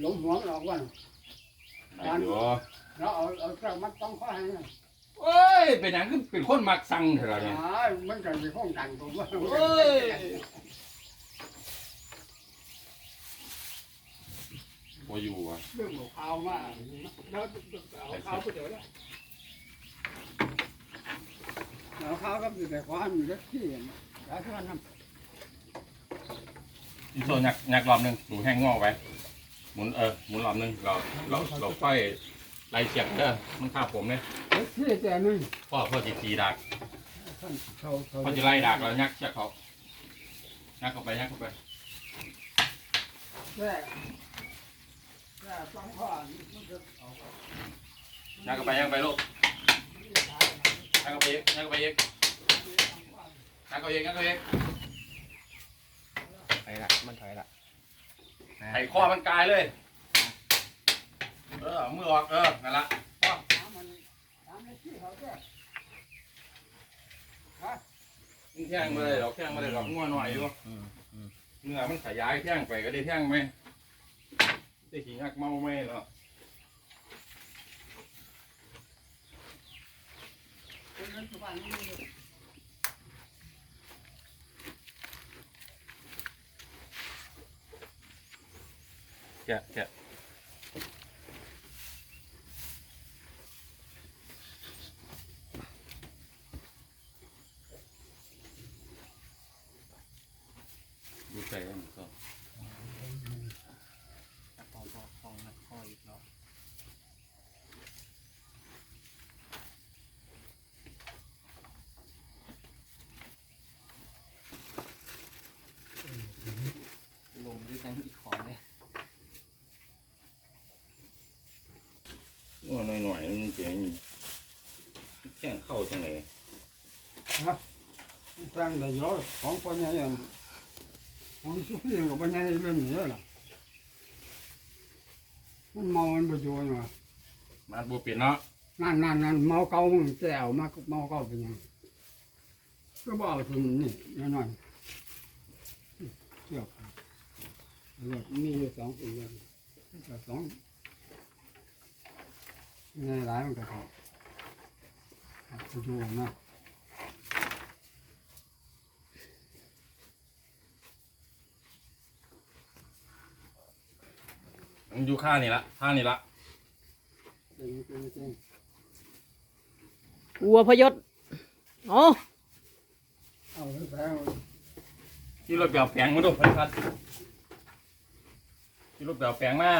หลงหัวมันออกว่าไอ้เดี๋ยวแล้วเอาเอาเครื่องมัดต้องข้อให้นะเอ้ยเป็นหยังคือเป็นคนมักสั่งเถอะเนี่ยอ่ามันจะมีข้องกันผมว่าเอ้ยพออยู่อะเรื่องของข้าวมาแล้วเอาข้าวไปเดี๋ยวแล้วเอาข้าวก็อยู่แต่ความอยู่ที่ที่แล้วที่มันทำอีโซยักยักรอบหนึงหนูแห้งงอกไว้ หมุนเออหมุนรอบหนึงเราเราเราค่อยไล่เสียบเด้อมันฆ่าผมเลยที่แต่นึงพ่อพ่อจีตีดักเขาเขาพ่อจะไล่ดักแล้วยักเสียบเขายักเข้าไปยักเข้าไปแค่แค่ต้องข้อมันจะเอายักเข้าไปยักเข้าไปลูกยักเข้าไปอีกยักเข้าไปอีกยักเข้าไปอีกยักเข้าไปอีก ถอยละมันถอยละ ไอ้ข้อมันกลายเลย เออมือออกเออนั่นละมันทำในที่เขาแค่แท่งมาเลยดอกแท่งมาเลยดอกงัวหน่อยอยู่อืมอืมเนื้อมันขยายแท่งไปก็ได้แท่งไหมได้ขี้งักเมาไหมเนาะคนนั้นทุกวันนี้ แกะแกะดูใจกันก็พอพอพองัดข้ออีกเนาะลมด้วยกันอีกของเลย งัวหน่อยหน่อยๆมันเจ๋ง แท่งเข้าจังไหนสร้างได้เยอะของคนนี้อย่างของสุขีกับคนนี้เรื่องนี้ล่ะมันเมามันประโยชน์ว่ะมาบูเปลี่ยนเนาะนั่นนั่นนั่นเมาเก่ามึงแก้วมาเมาเก่าเป็นยังก็บอกถึงนี่น้อยๆเกี่ยวกับรถมีอยู่สองปีแล้วก็สองในหลายมันก็ถูกป ระโยชน์นะมันอยู่ข้างนี่ละข้างนี่ละจริงจริงจริงวัวพยศโอ้เอาไปแปลงที่รถเปลี่ยวแปลงมาดูพันพัดที่รถเปลี่ยวแปลงมา